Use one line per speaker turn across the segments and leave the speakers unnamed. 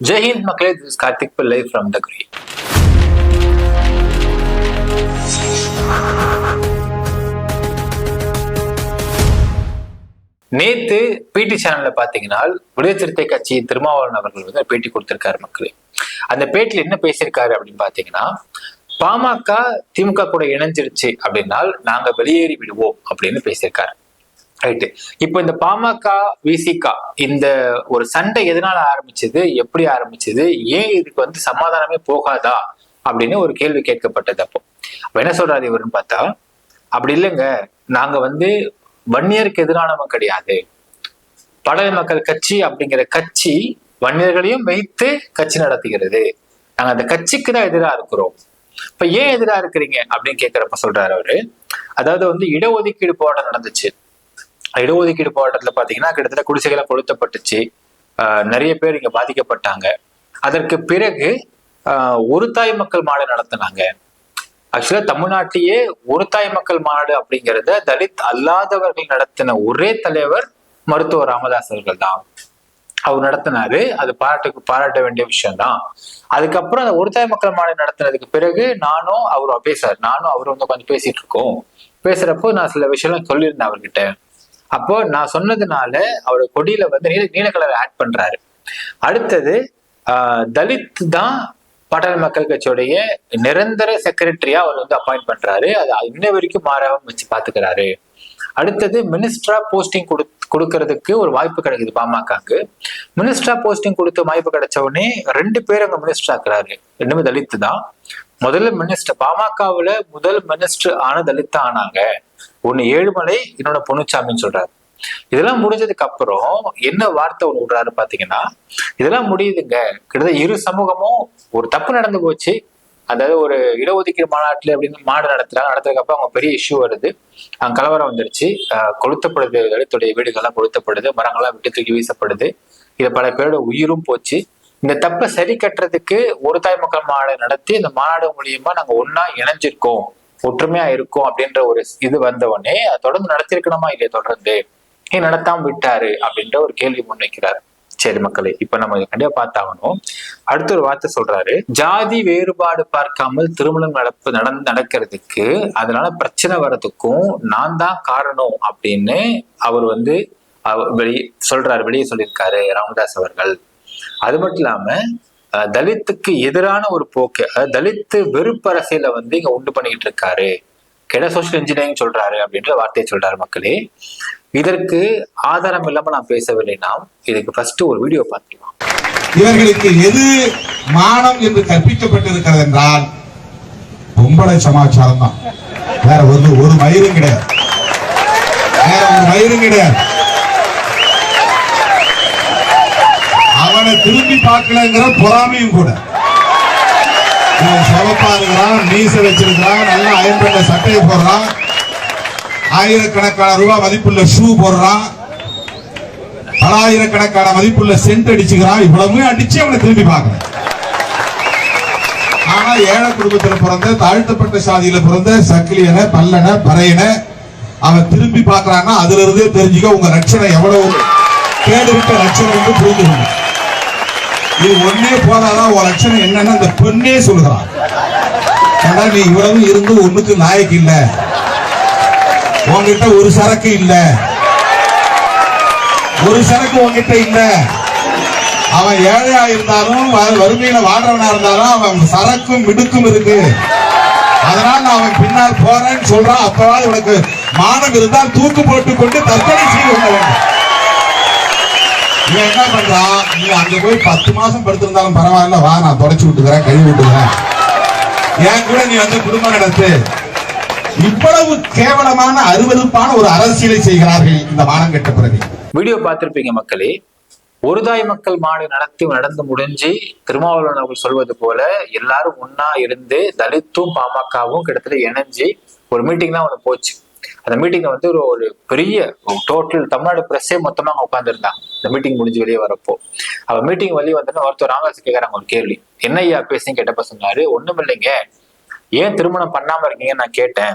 ஜெய்ஹிந்த் மக்களே திஸ் கார்த்திக் பிள்ளை from the குரி நேத்து பிடி சேனல்ல பாத்தீங்கன்னா விடுதலை சிறுத்தை கட்சி திருமாவளவன் அவர்கள் வந்து பேட்டி கொடுத்திருக்காரு மக்களே. அந்த பேட்டில என்ன பேசியிருக்காரு அப்படின்னு பாத்தீங்கன்னா பாமக திமுக கூட இணைஞ்சிருச்சு அப்படின்னால் நாங்க வெளியேறி விடுவோம் அப்படின்னு பேசியிருக்காரு. ரைட்டு இப்போ இந்த பாமக விசிகா இந்த ஒரு சண்டை எதனால ஆரம்பிச்சது? எப்படி ஆரம்பிச்சது? ஏன் இதுக்கு வந்து சமாதானமே போகாதா? அப்படின்னு ஒரு கேள்வி கேட்கப்பட்டது அப்போ. அப்ப என்ன சொல்றாரு இவருன்னு பார்த்தா அப்படி இல்லைங்க. நாங்க வந்து வன்னியருக்கு எதிரானவங்க கிடையாது. படகு மக்கள் கட்சி அப்படிங்கிற கட்சி வன்னியர்களையும் வைத்து கட்சி நடத்துகிறது. நாங்க அந்த கட்சிக்கு தான் எதிரா இருக்கிறோம். இப்ப ஏன் எதிரா இருக்கிறீங்க? அப்படின்னு கேட்கிறப்ப சொல்றாரு அவரு. அதாவது வந்து இடஒதுக்கீடு போராட்டம் நடந்துச்சு. இடஒதுக்கீடு போராட்டத்துல பாத்தீங்கன்னா கிட்டத்தட்ட குடிசைகளை கொளுத்தப்பட்டுச்சு. நிறைய பேர் இங்க பாதிக்கப்பட்டாங்க. அதற்கு பிறகு ஆஹ் ஒரு தாய் மக்கள் மாடு நடத்தினாங்க. ஆக்சுவலா தமிழ்நாட்டிலேயே ஒரு தாய் மக்கள் மாநாடு அப்படிங்கிறத தலித் அல்லாதவர்கள் நடத்தின ஒரே தலைவர் மருத்துவர் ராமதாஸ் அவர்கள் தான். அவர் நடத்தினாரு. அது பாராட்டுக்கு பாராட்ட வேண்டிய விஷயம் தான் அதுக்கப்புறம் அந்த ஒரு தாய் மக்கள் மாநாடு நடத்தினதுக்கு பிறகு நானும் அவரும் பேசுறாரு நானும் அவரும் வந்து கொஞ்சம் பேசிட்டு இருக்கோம். பேசுறப்போ நான் சில விஷயம்லாம் சொல்லியிருந்தேன் அவர்கிட்ட. அப்போ நான் சொன்னதுனால அவர் கொடியில வந்து நீல நீல கலர் ஆட் பண்றாரு. அடுத்தது தலித் தான் பாட்டாளி மக்கள் கட்சியுடைய நிரந்தர செக்ரட்டரியா அவர் வந்து அப்பாயிண்ட் பண்றாரு. அது இன்ன வரைக்கும் மாறாம வச்சு பாத்துக்கிறாரு. அடுத்தது மினிஸ்டரா போஸ்டிங் கொடு கொடுக்கறதுக்கு ஒரு வாய்ப்பு கிடைக்குது பாமகக்கு மினிஸ்டரா போஸ்டிங் கொடுத்த வாய்ப்பு கிடைச்ச உடனே ரெண்டு பேர் அங்க மினிஸ்டர் ஆக்குறாரு. ரெண்டுமே தலித்து தான். முதல்ல மினிஸ்டர் பாமகவுல முதல் மினிஸ்டர் ஆன தலித்தா ஆனாங்க. ஒன்னு ஏழுமலை இன்னொன்னு பொன்னுச்சாமின்னு சொல்றாரு. இதெல்லாம் முடிஞ்சதுக்கு அப்புறம் என்ன வார்த்தை ஒன்று விடுறாரு பாத்தீங்கன்னா இதெல்லாம் முடியுதுங்க. கிட்டத்தட்ட இரு சமூகமும் ஒரு தப்பு நடந்து போச்சு. அதாவது ஒரு இடஒதுக்கீடு மாநாட்டில் அப்படின்னு மாடு நடத்துறாங்க. நடத்துறதுக்கு அப்புறம் அவங்க பெரிய இஷ்யூ வருது. அங்க கலவரம் வந்துருச்சு. கொளுத்தப்படுது. தலித்துடைய வீடுகள்லாம் கொளுத்தப்படுது. மரங்கள்லாம் விட்டு தூக்கி வீசப்படுது. இது பல பேரோட உயிரும் போச்சு. இந்த தப்பை சரி கட்டுறதுக்கு ஒரு தாய் மக்கள் மாநாடு நடத்தி இந்த மாநாடு மூலியமா நாங்க ஒன்னா இணைஞ்சிருக்கோம். ஒற்றுமையா இருக்கும் அப்படின்ற ஒரு இது வந்த உடனே அதை தொடர்ந்து நடத்திருக்கணுமா இல்லையா தொடர்ந்து? ஏன் நடத்தாம விட்டாரு அப்படின்ற ஒரு கேள்வி முன்வைக்கிறாரு. சரி மக்களே இப்ப நம்ம கண்டிப்பா பார்த்தாகணும். அடுத்த ஒரு வார்த்தை சொல்றாரு. ஜாதி வேறுபாடு பார்க்காமல் திருமணம் நடப்பு நடந்து நடக்கிறதுக்கு அதனால பிரச்சனை வர்றதுக்கும் நான் தான் காரணம் அப்படின்னு அவர் வந்து வெளியே சொல்றாரு வெளியே சொல்லியிருக்காரு ராமதாஸ் அவர்கள். அது மட்டும் இல்லாம தலித்துக்கு எதிரான ஒரு போக்கு அதாவது தலித்து வெறுப்பு அரசியலை வந்து இங்க உண்டு பண்ணிக்கிட்டு இருக்காரு. கெட சோஷியல் இன்ஜினியரிங் சொல்றாரு அப்படின்ற வார்த்தையை சொல்றாரு மக்களே. இதற்கு ஆதாரம் இல்லாம நான் பேசவில்லை நாம் இதுக்கு ஃபர்ஸ்ட் ஒரு வீடியோ பார்த்துக்கலாம்.
இவர்களுக்கு எது மானம் என்று கற்பிக்கப்பட்டிருக்கிறது என்றால் பொம்பளை சமாச்சாரம் தான் வேற ஒரு ஒரு மயிரும் கிடையாது. வேற ஒரு மயிரும் கிடையாது. அவனை திரும்பி பார்க்கலங்கிற பொறாமையும் கூட. சொலப்பா இருக்கிறான் மீச வச்சிருக்கிறான் நல்லா அயன் சட்டையை போடுறான் ஆயிரக்கணக்கான ரூபாய் மதிப்புள்ள ஷூ போடுறான் பலாயிரக்கணக்கான மதிப்புள்ள சென்ட் அடிச்சுக்கிறான் இவ்வளவுமே அடிச்சு அவனை திரும்பி பார்க்கணும். ஆனா ஏழை குடும்பத்துல பிறந்த தாழ்த்தப்பட்ட சாதியில பிறந்த சக்கிலியன பல்லன பறையன அவன் திரும்பி பார்க்கறான்னா அதுல இருந்தே தெரிஞ்சுக்க உங்க ரட்சணை எவ்வளவு கேடுவிட்ட ரட்சணை வந்து புரிஞ்சுக்கணும் நீ ஒன்னே போதாதான் உன் லட்சணம் என்னன்னு அந்த பெண்ணே சொல்லுகிறான் ஏண்டா நீ இவ்வளவு இருந்து ஒண்ணுக்கு நாயக்கு இல்ல? உன்கிட்ட ஒரு சரக்கு இல்ல. ஒரு சரக்கு உன்கிட்ட இல்ல. அவன் ஏழையா இருந்தாலும் வறுமையில வாடுறவனா இருந்தாலும் அவன் சரக்கும் மிடுக்கும் இருக்கு. அதனால நான் அவன் பின்னால் போறேன்னு சொல்றான். அப்பவாது உனக்கு மானம் இருந்தால் தூக்கு போட்டு கொண்டு தற்கொலை செய்து கொள்ள வேண்டும். இவன் என்ன பண்றான் நீ அங்க போய் பத்து மாசம் படுத்திருந்தாலும் பரவாயில்ல. வா நான் தொடச்சு விட்டுக்கிறேன் கழுவி விட்டுக்கிறேன். என் கூட நீ வந்து குடும்பம் நடத்து. இவ்வளவு கேவலமான அருவருப்பான ஒரு அரசியலை செய்கிறார்கள் இந்த வானம் கெட்ட பிறகு
வீடியோ பார்த்திருப்பீங்க மக்களே. ஒரு தாய் மக்கள் மாடு நடத்தி நடந்து முடிஞ்சு திருமாவளவன் அவர்கள் சொல்வது போல எல்லாரும் ஒன்னா இருந்து தலித்தும் பாமகவும் கிட்டத்தட்ட இணைஞ்சு ஒரு மீட்டிங் தான் ஒன்று போச்சு. அந்த மீட்டிங்ல வந்து ஒரு ஒரு பெரிய டோட்டல் தமிழ்நாடு பிரஸ்ஸே மொத்தமா அங்க உட்காந்துருந்தாங்க இந்த மீட்டிங் முடிஞ்சு வெளியே வரப்போ அவ மீட்டிங் வெளியே வந்தோன்னா ஒருத்தர் ராமதாஸ் கேட்கறாங்க ஒரு கேள்வி. என்ன ஐயா பேசுன்னு கேட்டப்ப சொன்னாரு ஒண்ணும் இல்லைங்க. ஏன் திருமணம் பண்ணாம இருக்கீங்கன்னு நான் கேட்டேன்.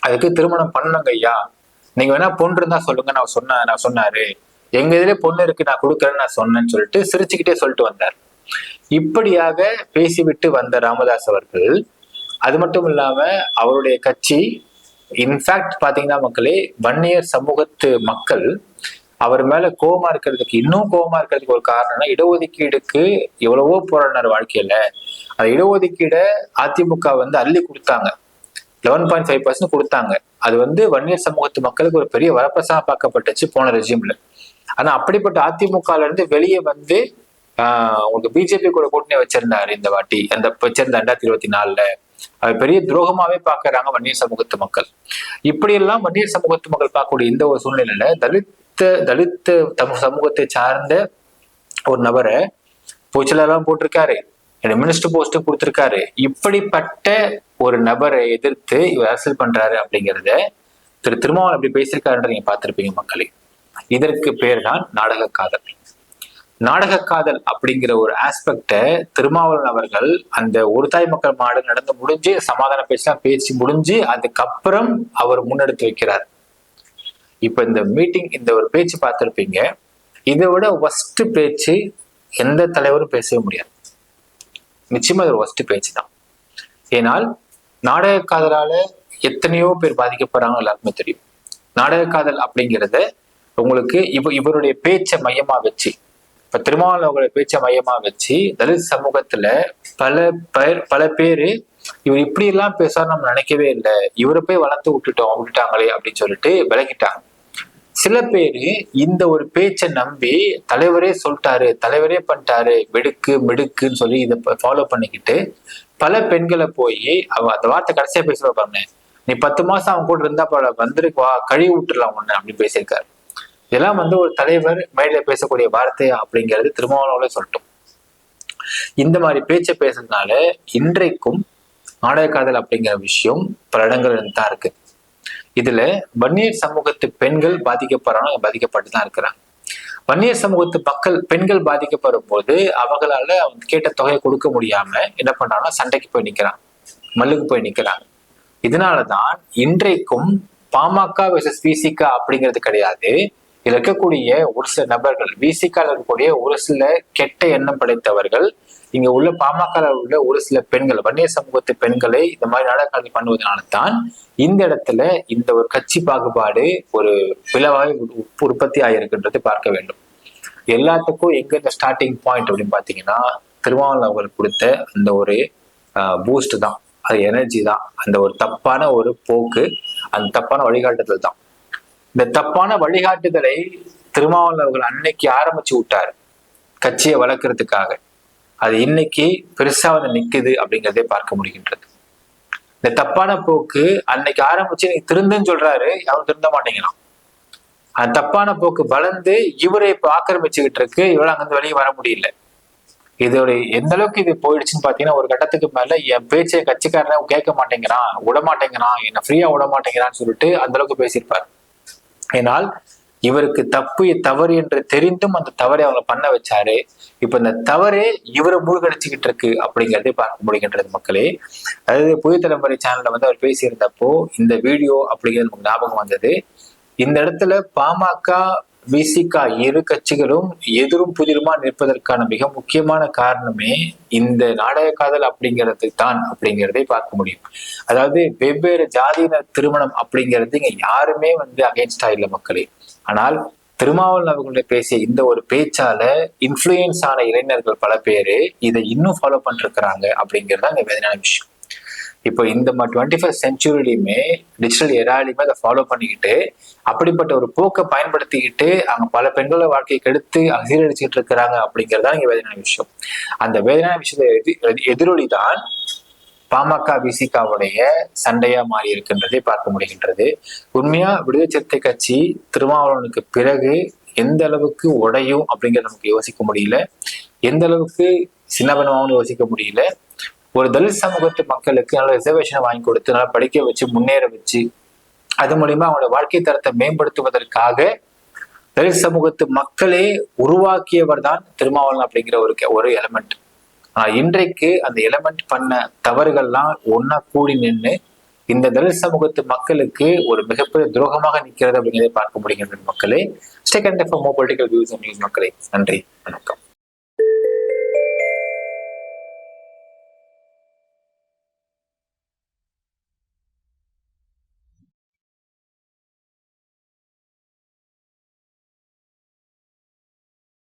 அதுக்கு திருமணம் பண்ணுங்க ஐயா. நீங்க வேணா பொண்ணு இருந்தா சொல்லுங்க. நான் சொன்ன நான் சொன்னாரு. எங்க இதுல பொண்ணு இருக்கு. நான் கொடுக்குறேன்னு நான் சொன்னேன்னு சொல்லிட்டு சிரிச்சுக்கிட்டே சொல்லிட்டு வந்தார். இப்படியாக பேசிவிட்டு வந்த ராமதாஸ் அவர்கள் அது மட்டும் இல்லாம அவருடைய கட்சி இன்ஃபேக்ட் பாத்தீங்கன்னா மக்களே வன்னியர் சமூகத்து மக்கள் அவர் மேல கோவமா இருக்கிறதுக்கு இன்னும் கோவமா இருக்கிறதுக்கு ஒரு காரணம்னா இடஒதுக்கீடுக்கு எவ்வளவோ போராடினார் வாழ்க்கையில. அந்த இடஒதுக்கீடை அதிமுக வந்து அள்ளி கொடுத்தாங்க. லெவன் பாயிண்ட் ஃபைவ் பர்சன்ட் கொடுத்தாங்க. அது வந்து வன்னியர் சமூகத்து மக்களுக்கு ஒரு பெரிய வரப்பிரசாக பார்க்கப்பட்டுச்சு போன ரெஜிம்ல ஆனா அப்படிப்பட்ட அதிமுகல இருந்து வெளியே வந்து ஆஹ் உங்களுக்கு பிஜேபி கூட கூட்டணி வச்சிருந்தாரு இந்த வாட்டி. அந்த வச்சிருந்த ரெண்டாயிரத்தி இருபத்தி நாலுல. அது பெரிய துரோகமாவே பாக்குறாங்க வன்னியர் சமூகத்து மக்கள். இப்படியெல்லாம் வன்னியர் சமூகத்து மக்கள் பார்க்கக்கூடிய இந்த ஒரு சூழ்நிலையில தலித்த தலித்த தம் சமூகத்தை சார்ந்த ஒரு நபரை பூச்சலெல்லாம் போட்டிருக்காரு. மினிஸ்டர் போஸ்ட் கொடுத்திருக்காரு. இப்படிப்பட்ட ஒரு நபரை எதிர்த்து இவர் அரசியல் பண்றாரு அப்படிங்கிறத திரு திருமாவளவன் அப்படி பேசியிருக்காருன்ற நீங்க பார்த்திருப்பீங்க மக்களே. இதற்கு பேர் தான் நாடக காதல் நாடக காதல் அப்படிங்கிற ஒரு ஆஸ்பெக்ட திருமாவளவன் அவர்கள் அந்த ஒரு தாய் மக்கள் மாடு நடந்து முடிஞ்சு சமாதான பேச்செல்லாம் பேச்சு முடிஞ்சு அதுக்கப்புறம் அவர் முன்னெடுத்து வைக்கிறார். இப்ப இந்த மீட்டிங் இந்த ஒரு பேச்சு பார்த்திருப்பீங்க. இதை விட ஒஸ்ட் பேச்சு எந்த தலைவரும் பேசவே முடியாது. நிச்சயமா இது ஒரு ஒஸ்ட் பேச்சு தான் ஏனால் நாடக காதலால எத்தனையோ பேர் பாதிக்கப்படுறாங்க எல்லாருக்குமே தெரியும். நாடக காதல் அப்படிங்கிறத உங்களுக்கு இவ இவருடைய பேச்சை மையமா வச்சு இப்ப திருமாவளவர்களுடைய பேச்சை மையமா வச்சு தலித் சமூகத்துல பல பேர் பல பேரு இவர் இப்படி எல்லாம் பேசாரு நம்ம நினைக்கவே இல்லை. இவரை போய் வளர்த்து விட்டுட்டோம் விட்டுட்டாங்களே அப்படின்னு சொல்லிட்டு விலகிட்டாங்க. சில பேரு இந்த ஒரு பேச்சை நம்பி தலைவரே சொல்லிட்டாரு தலைவரே பண்ணிட்டாரு வெடுக்கு மிடுக்குன்னு சொல்லி இதை ஃபாலோ பண்ணிக்கிட்டு பல பெண்களை போய் அவ அந்த வார்த்தை கடைசியா பேசுவா பாருங்க நீ பத்து மாசம் அவன் கூட இருந்தா பல வந்துருக்கு வா கழுவி விட்டுறலாம் ஒண்ணு அப்படின்னு பேசியிருக்காரு. இதெல்லாம் வந்து ஒரு தலைவர் மேடையில பேசக்கூடிய வார்த்தை அப்படிங்கிறது திருமாவளவங்களே சொல்லட்டும். இந்த மாதிரி பேச்சை பேசுறதுனால இன்றைக்கும் நாடக காதல் அப்படிங்கிற விஷயம் பல இடங்கள் தான் இருக்கு. இதுல வன்னியர் சமூகத்து பெண்கள் பாதிக்கப்படுறாங்க பாதிக்கப்பட்டு தான் இருக்கிறாங்க. வன்னியர் சமூகத்து மக்கள் பெண்கள் பாதிக்கப்படும் போது அவங்களால அவங்க கேட்ட தொகையை கொடுக்க முடியாம என்ன பண்றாங்கன்னா சண்டைக்கு போய் நிக்கிறான் மல்லுக்கு போய் நிக்கிறாங்க. இதனாலதான் இன்றைக்கும் பாமக விசஸ் விசிகா அப்படிங்கிறது கிடையாது. இதில் இருக்கக்கூடிய ஒரு சில நபர்கள் விசிகால இருக்கக்கூடிய ஒரு சில கெட்ட எண்ணம் படைத்தவர்கள் இங்க உள்ள பாமக உள்ள ஒரு சில பெண்கள் வன்னிய சமூகத்து பெண்களை இந்த மாதிரி நாடகங்கள் பண்ணுவதனால தான் இந்த இடத்துல இந்த ஒரு கட்சி பாகுபாடு ஒரு விளவாய் உற்பத்தி ஆகியிருக்குன்றது பார்க்க வேண்டும். எல்லாத்துக்கும் எங்க இந்த ஸ்டார்டிங் பாயிண்ட் அப்படின்னு பாத்தீங்கன்னா திருமாவளவன் அவர்கள் கொடுத்த அந்த ஒரு பூஸ்ட் தான். அது எனர்ஜி தான். அந்த ஒரு தப்பான ஒரு போக்கு அந்த தப்பான வழிகாட்டுதல் தான். இந்த தப்பான வழிகாட்டுதலை திருமாவளவன் அவர்கள் அன்னைக்கு ஆரம்பிச்சு விட்டாரு. கட்சியை வளர்க்கறதுக்காக. அது இன்னைக்கு பெருசா வந்து நிக்குது அப்படிங்கிறதே பார்க்க முடிகின்றது. இந்த தப்பான போக்கு அன்னைக்கு ஆரம்பிச்சு நீ திருந்துன்னு சொல்றாரு யாரும் திருந்த மாட்டேங்கிறான். அந்த தப்பான போக்கு வளர்ந்து இவரை இப்ப ஆக்கிரமிச்சுக்கிட்டு இருக்கு இவரால் அங்கிருந்து வெளியே வர முடியல. இதோட எந்த அளவுக்கு இது போயிடுச்சுன்னு பாத்தீங்கன்னா ஒரு கட்டத்துக்கு மேல என் பேச்சை கட்சிக்காரன கேட்க மாட்டேங்கிறான் விட மாட்டேங்கிறான் என்ன ஃப்ரீயா விட மாட்டேங்கிறான்னு சொல்லிட்டு அந்த அளவுக்கு பேசியிருப்பாரு. ஏனால் இவருக்கு தப்பு தவறு என்று தெரிந்தும் அந்த தவறை அவங்க பண்ண வச்சாரு. இப்ப இந்த தவறே இவரை மூழ்கடிச்சுக்கிட்டு இருக்கு அப்படிங்கறதே பார்க்க முடிகின்றது மக்களே. அதாவது புதிய தலைமுறை சேனல்ல வந்து அவர் பேசியிருந்தப்போ இந்த வீடியோ அப்படிங்கிறது நமக்கு ஞாபகம் வந்தது. இந்த இடத்துல பாமக விசிகா இரு கட்சிகளும் எதிரும் புதிருமா நிற்பதற்கான மிக முக்கியமான காரணமே இந்த நாடக காதல் அப்படிங்கிறது தான் அப்படிங்கிறதை பார்க்க முடியும். அதாவது வெவ்வேறு ஜாதியினர் திருமணம் அப்படிங்கிறது இங்க யாருமே வந்து அகைன்ஸ்டா இல்லை மக்களே. ஆனால் திருமாவளவன் அவர்களுடைய பேசிய இந்த ஒரு பேச்சால இன்ஃப்ளூயன்ஸ் ஆன இளைஞர்கள் பல பேரு இதை இன்னும் ஃபாலோ பண்ணிருக்கிறாங்க அப்படிங்கிறது தான் இங்க வேதனையான விஷயம். இப்போ இந்த டுவெண்ட்டி ஃபர்ஸ்ட் செஞ்சுரிலையுமே டிஜிட்டல் எராலையுமே அதை ஃபாலோ பண்ணிக்கிட்டு அப்படிப்பட்ட ஒரு போக்கை பயன்படுத்திக்கிட்டு அவங்க பல பெண்களோட வாழ்க்கையை கெடுத்து சீரழிச்சுட்டு இருக்கிறாங்க அப்படிங்கிறதா இங்கே வேதனையான விஷயம். அந்த வேதனையான விஷயத்தை எதிர் எதிரொலி தான் பாமக விசிகாவுடைய சண்டையா மாறி இருக்கின்றதை பார்க்க முடிகின்றது. உண்மையா விடுதலை சிறுத்தை கட்சி திருமாவளவனுக்கு பிறகு எந்த அளவுக்கு உடையும் அப்படிங்கறத நமக்கு யோசிக்க முடியல. எந்த அளவுக்கு சின்னபனமாகவும் யோசிக்க முடியல. ஒரு தலித் சமூகத்து மக்களுக்கு நல்ல ரிசர்வேஷனை வாங்கி கொடுத்து நல்லா படிக்க வச்சு முன்னேற வச்சு அது மூலியமா அவங்களோட வாழ்க்கை தரத்தை மேம்படுத்துவதற்காக தலித் சமூகத்து மக்களே உருவாக்கியவர் தான் திருமாவளவன் அப்படிங்கிற ஒரு ஒரு எலமெண்ட் ஆனா இன்றைக்கு அந்த எலமெண்ட் பண்ண தவறுகள்லாம் ஒன்னா கூடி நின்று இந்த தலித் சமூகத்து மக்களுக்கு ஒரு மிகப்பெரிய துரோகமாக நிற்கிறது அப்படிங்கிறத பார்க்க முடிகின்றது மக்களே. Second and more political views மக்களே. நன்றி. வணக்கம்.